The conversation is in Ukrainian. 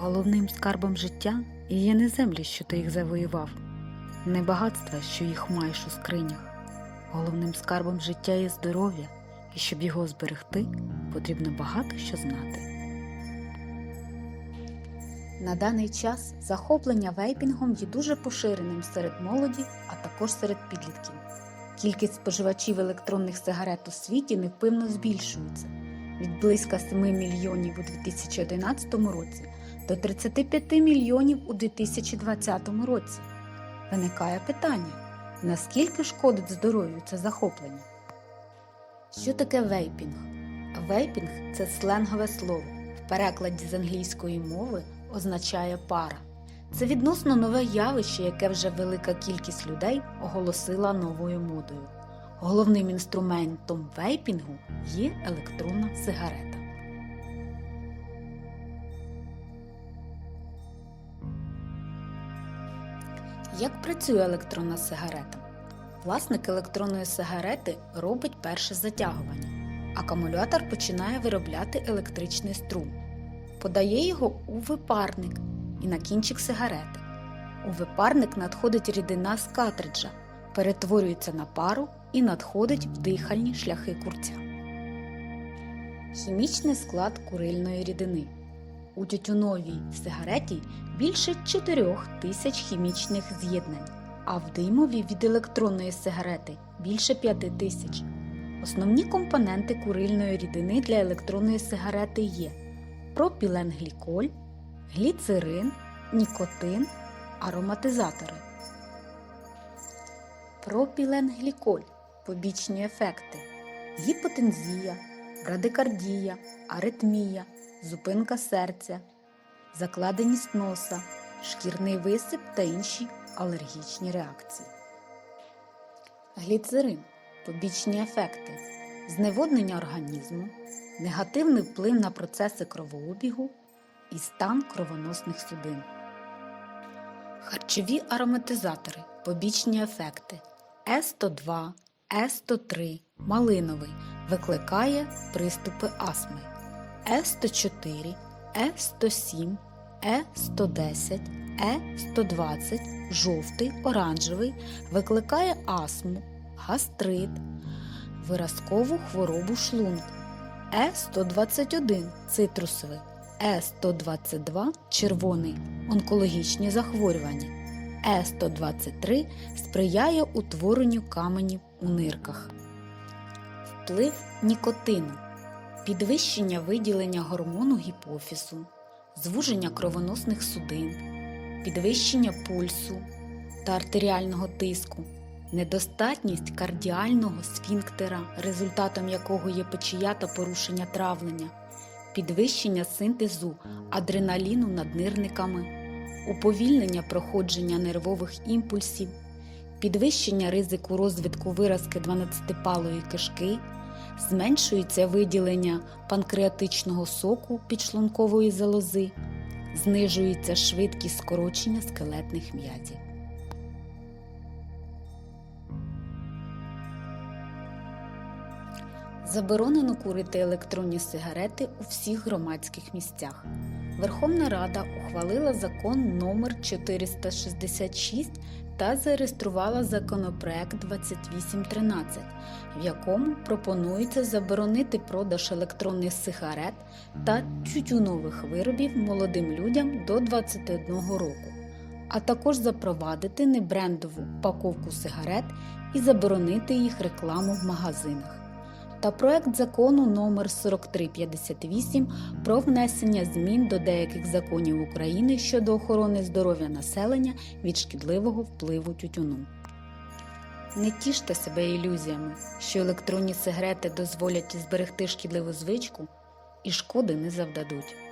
Головним скарбом життя є не землі, що ти їх завоював, не багатства, що їх маєш у скринях. Головним скарбом життя є здоров'я, і щоб його зберегти, потрібно багато що знати. На даний час захоплення вейпінгом є дуже поширеним серед молоді, а також серед підлітків. Кількість споживачів електронних сигарет у світі невпинно збільшується від близько 7 мільйонів у 2011 році до 35 мільйонів у 2020 році. Виникає питання: наскільки шкодить здоров'ю це захоплення? Що таке вейпінг? Вейпінг це сленгове слово. В перекладі з англійської мови означає пара. Це відносно нове явище, яке вже велика кількість людей оголосила новою модою. Головним інструментом вейпінгу є електронна сигарета. Як працює електронна сигарета? Власник електронної сигарети робить перше затягування. Акумулятор починає виробляти електричний струм, подає його у випарник і на кінчик сигарети. У випарник надходить рідина з картриджа, перетворюється на пару і надходить в дихальні шляхи курця. Хімічний склад курильної рідини. У тютюновій сигареті більше 4 тисяч хімічних з'єднань, а в димовій від електронної сигарети більше 5 тисяч. Основні компоненти курильної рідини для електронної сигарети є пропіленгліколь, гліцерин, нікотин, ароматизатори. Пропіленгліколь побічні ефекти гіпотензія, брадикардія, аритмія, зупинка серця, закладеність носа, шкірний висип та інші алергічні реакції. Гліцерин побічні ефекти, зневоднення організму, негативний вплив на процеси кровообігу і стан кровоносних судин. Харчові ароматизатори, побічні ефекти С102, С103, малиновий викликає приступи астми. С104, С107, Е110, Е120, жовтий, оранжевий викликає астму, гастрит, виразкову хворобу шлунку. Е121 цитрусовий, Е122 червоний онкологічні захворювання. Е123 сприяє утворенню каменів у нирках. Вплив нікотину, підвищення виділення гормону гіпофізу, звуження кровоносних судин, підвищення пульсу та артеріального тиску, недостатність кардіального сфінктера, результатом якого є печія та порушення травлення, підвищення синтезу адреналіну наднирниками, уповільнення проходження нервових імпульсів, підвищення ризику розвитку виразки 12-палої кишки, зменшується виділення панкреатичного соку підшлункової залози, знижується швидкість скорочення скелетних м'язів. Заборонено курити електронні сигарети у всіх громадських місцях. Верховна Рада ухвалила закон номер 466 та зареєструвала законопроект 2813, в якому пропонується заборонити продаж електронних сигарет та тютюнових виробів молодим людям до 21 року, а також запровадити небрендову упаковку сигарет і заборонити їх рекламу в магазинах та проект закону номер 4358 про внесення змін до деяких законів України щодо охорони здоров'я населення від шкідливого впливу тютюну. Не тіште себе ілюзіями, що електронні сигарети дозволять зберегти шкідливу звичку і шкоди не завдадуть.